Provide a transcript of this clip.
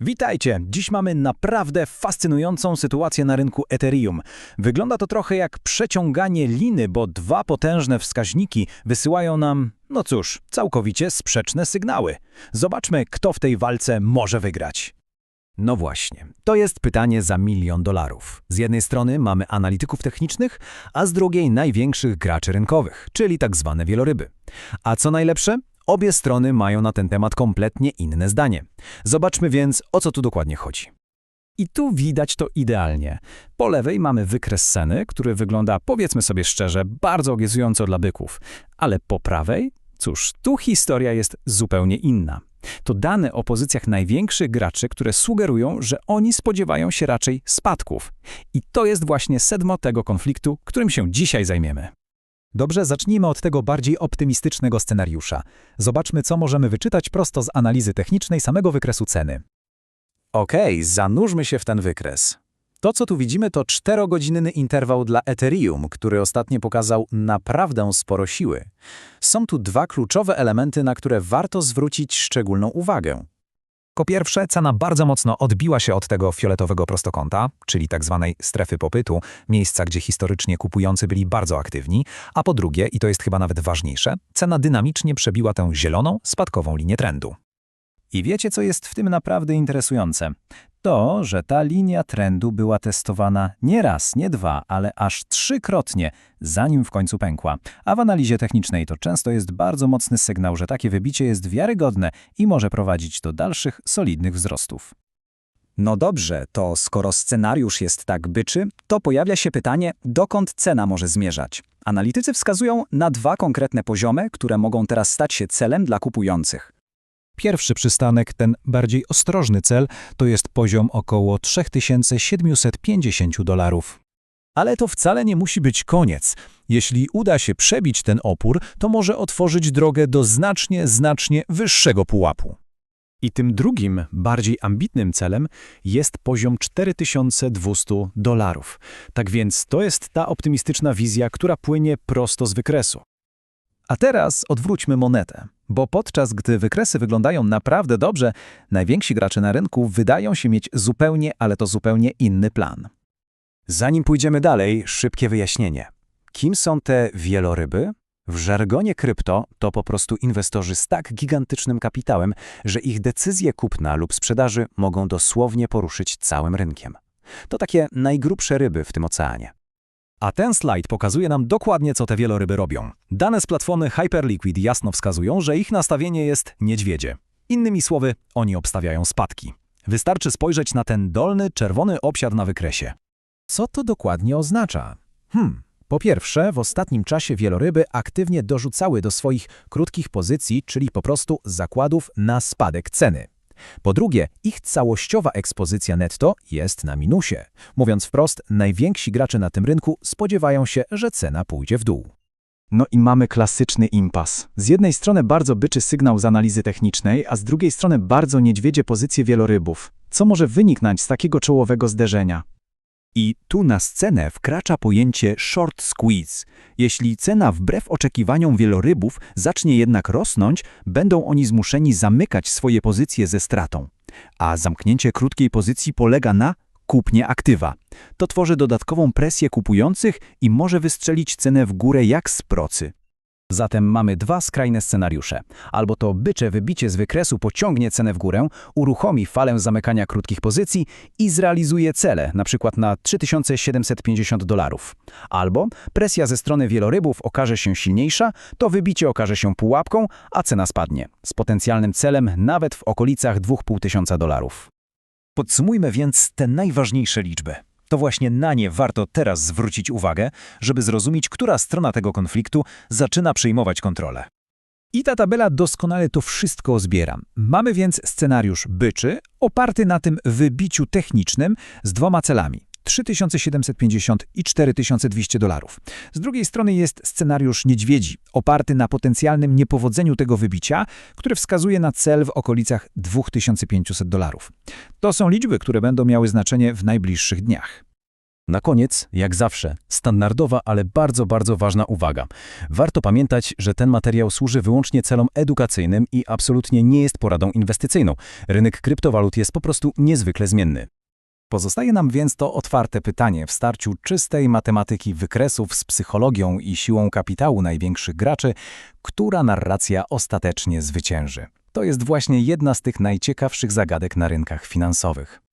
Witajcie! Dziś mamy naprawdę fascynującą sytuację na rynku Ethereum. Wygląda to trochę jak przeciąganie liny, bo dwa potężne wskaźniki wysyłają nam, no cóż, całkowicie sprzeczne sygnały. Zobaczmy, kto w tej walce może wygrać. No właśnie, to jest pytanie za milion dolarów. Z jednej strony mamy analityków technicznych, a z drugiej największych graczy rynkowych, czyli tak zwane wieloryby. A co najlepsze? Obie strony mają na ten temat kompletnie inne zdanie. Zobaczmy więc, o co tu dokładnie chodzi. I tu widać to idealnie. Po lewej mamy wykres sceny, który wygląda, powiedzmy sobie szczerze, bardzo obiecująco dla byków. Ale po prawej? Cóż, tu historia jest zupełnie inna. To dane o pozycjach największych graczy, które sugerują, że oni spodziewają się raczej spadków. I to jest właśnie sedmo tego konfliktu, którym się dzisiaj zajmiemy. Dobrze, zacznijmy od tego bardziej optymistycznego scenariusza. Zobaczmy, co możemy wyczytać prosto z analizy technicznej samego wykresu ceny. Okej, zanurzmy się w ten wykres. To, co tu widzimy, to czterogodzinny interwał dla Ethereum, który ostatnio pokazał naprawdę sporo siły. Są tu dwa kluczowe elementy, na które warto zwrócić szczególną uwagę. Po pierwsze, cena bardzo mocno odbiła się od tego fioletowego prostokąta, czyli tak zwanej strefy popytu, miejsca, gdzie historycznie kupujący byli bardzo aktywni, a po drugie, i to jest chyba nawet ważniejsze, cena dynamicznie przebiła tę zieloną, spadkową linię trendu. I wiecie, co jest w tym naprawdę interesujące? To, że ta linia trendu była testowana nie raz, nie dwa, ale aż trzykrotnie, zanim w końcu pękła. A w analizie technicznej to często jest bardzo mocny sygnał, że takie wybicie jest wiarygodne i może prowadzić do dalszych, solidnych wzrostów. No dobrze, to skoro scenariusz jest tak byczy, to pojawia się pytanie, dokąd cena może zmierzać. Analitycy wskazują na dwa konkretne poziomy, które mogą teraz stać się celem dla kupujących. Pierwszy przystanek, ten bardziej ostrożny cel, to jest poziom około 3750 dolarów. Ale to wcale nie musi być koniec. Jeśli uda się przebić ten opór, to może otworzyć drogę do znacznie, znacznie wyższego pułapu. I tym drugim, bardziej ambitnym celem jest poziom 4200 dolarów. Tak więc to jest ta optymistyczna wizja, która płynie prosto z wykresu. A teraz odwróćmy monetę, bo podczas gdy wykresy wyglądają naprawdę dobrze, najwięksi gracze na rynku wydają się mieć zupełnie, ale to zupełnie inny plan. Zanim pójdziemy dalej, szybkie wyjaśnienie. Kim są te wieloryby? W żargonie krypto to po prostu inwestorzy z tak gigantycznym kapitałem, że ich decyzje kupna lub sprzedaży mogą dosłownie poruszyć całym rynkiem. To takie najgrubsze ryby w tym oceanie. A ten slajd pokazuje nam dokładnie, co te wieloryby robią. Dane z platformy Hyperliquid jasno wskazują, że ich nastawienie jest niedźwiedzie. Innymi słowy, oni obstawiają spadki. Wystarczy spojrzeć na ten dolny, czerwony obsiad na wykresie. Co to dokładnie oznacza? Hmm. Po pierwsze, w ostatnim czasie wieloryby aktywnie dorzucały do swoich krótkich pozycji, czyli po prostu zakładów na spadek ceny. Po drugie, ich całościowa ekspozycja netto jest na minusie. Mówiąc wprost, najwięksi gracze na tym rynku spodziewają się, że cena pójdzie w dół. No i mamy klasyczny impas. Z jednej strony bardzo byczy sygnał z analizy technicznej, a z drugiej strony bardzo niedźwiedzie pozycje wielorybów. Co może wyniknąć z takiego czołowego zderzenia? I tu na scenę wkracza pojęcie short squeeze. Jeśli cena wbrew oczekiwaniom wielorybów zacznie jednak rosnąć, będą oni zmuszeni zamykać swoje pozycje ze stratą. A zamknięcie krótkiej pozycji polega na kupnie aktywa. To tworzy dodatkową presję kupujących i może wystrzelić cenę w górę jak z procy. Zatem mamy dwa skrajne scenariusze. Albo to bycze wybicie z wykresu pociągnie cenę w górę, uruchomi falę zamykania krótkich pozycji i zrealizuje cele, np. na 3750 dolarów. Albo presja ze strony wielorybów okaże się silniejsza, to wybicie okaże się pułapką, a cena spadnie, z potencjalnym celem nawet w okolicach 2500 dolarów. Podsumujmy więc te najważniejsze liczby. To właśnie na nie warto teraz zwrócić uwagę, żeby zrozumieć, która strona tego konfliktu zaczyna przejmować kontrolę. I ta tabela doskonale to wszystko zbiera. Mamy więc scenariusz byczy, oparty na tym wybiciu technicznym z dwoma celami. 3750 i 4200 dolarów. Z drugiej strony jest scenariusz niedźwiedzi, oparty na potencjalnym niepowodzeniu tego wybicia, który wskazuje na cel w okolicach 2500 dolarów. To są liczby, które będą miały znaczenie w najbliższych dniach. Na koniec, jak zawsze, standardowa, ale bardzo, bardzo ważna uwaga. Warto pamiętać, że ten materiał służy wyłącznie celom edukacyjnym i absolutnie nie jest poradą inwestycyjną. Rynek kryptowalut jest po prostu niezwykle zmienny. Pozostaje nam więc to otwarte pytanie w starciu czystej matematyki wykresów z psychologią i siłą kapitału największych graczy, która narracja ostatecznie zwycięży. To jest właśnie jedna z tych najciekawszych zagadek na rynkach finansowych.